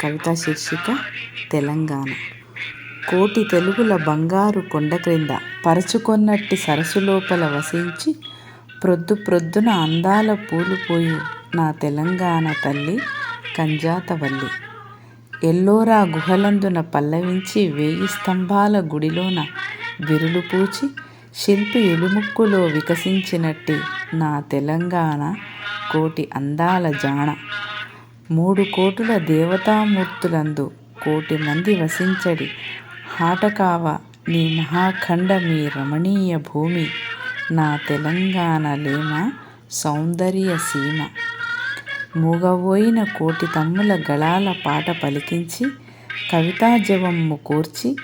కవితా శీర్షిక తెలంగాణ. కోటి తెలుగుల బంగారు కొండ క్రింద పరచుకొన్నట్టి సరస్సు లోపల వసించి ప్రొద్దు ప్రొద్దున అందాల పూలు పోయు నా తెలంగాణ తల్లి కంజాతవల్లి. ఎల్లోరా గుహలందున పల్లవించి వేయి స్తంభాల గుడిలోన విరులు పూచి శిల్పి ఇలుముక్కులో వికసించినట్టి నా తెలంగాణ కోటి అందాల జాణ. మూడు కోటుల దేవతామూర్తులందు కోటి మంది వసించడి. హాటకావ నీ మహాఖండ మీ రమణీయ భూమి. నా తెలంగాణ లేమ సౌందర్య సీమ. మూగబోయిన కోటి తమ్ముల గళాల పాట పలికించి కవితాజవమ్ము కూర్చి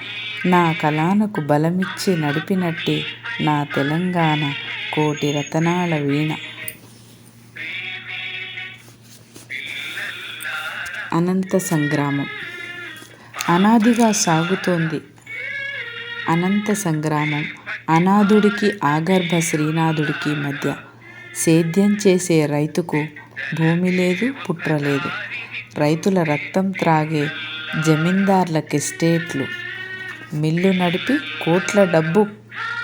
నా కళానకు బలమిచ్చి నడిపినట్టే నా తెలంగాణ కోటి రతనాల వీణ. అనంత సంగ్రామం. అనాదిగా సాగుతోంది అనంత సంగ్రామం. అనాథుడికి ఆగర్భ శ్రీనాథుడికి మధ్య సేద్యం చేసే రైతుకు భూమి లేదు పుట్ర లేదు. రైతుల రక్తం త్రాగే జమీందార్లకు ఎస్టేట్లు మిల్లు నడిపి కోట్ల డబ్బు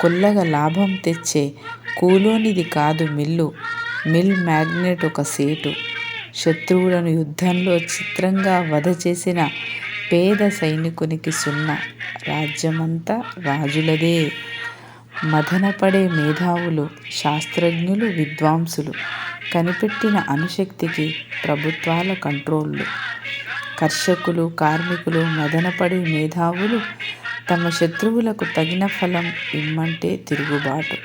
కొల్లగా లాభం తెచ్చే కూలోనిది కాదు మిల్లు. మిల్ మ్యాగ్నెట్ ఒక సేటు. శత్రువులను యుద్ధంలో చిత్రంగా వధ చేసిన పేద సైనికునికి సున్నా. రాజ్యమంతా రాజులదే. మదనపడే మేధావులు శాస్త్రజ్ఞులు విద్వాంసులు. కనిపెట్టిన అణుశక్తికి ప్రభుత్వాల కంట్రోళ్ళు. కర్షకులు కార్మికులు మదనపడే మేధావులు తమ శత్రువులకు తగిన ఫలం ఇమ్మంటే తిరుగుబాటు.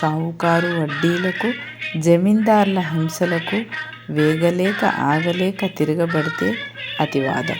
షావుకారు వడ్డీలకు జమీందార్ల హింసలకు వేగలేక ఆగలేక తిరగబడితే అతివాదం.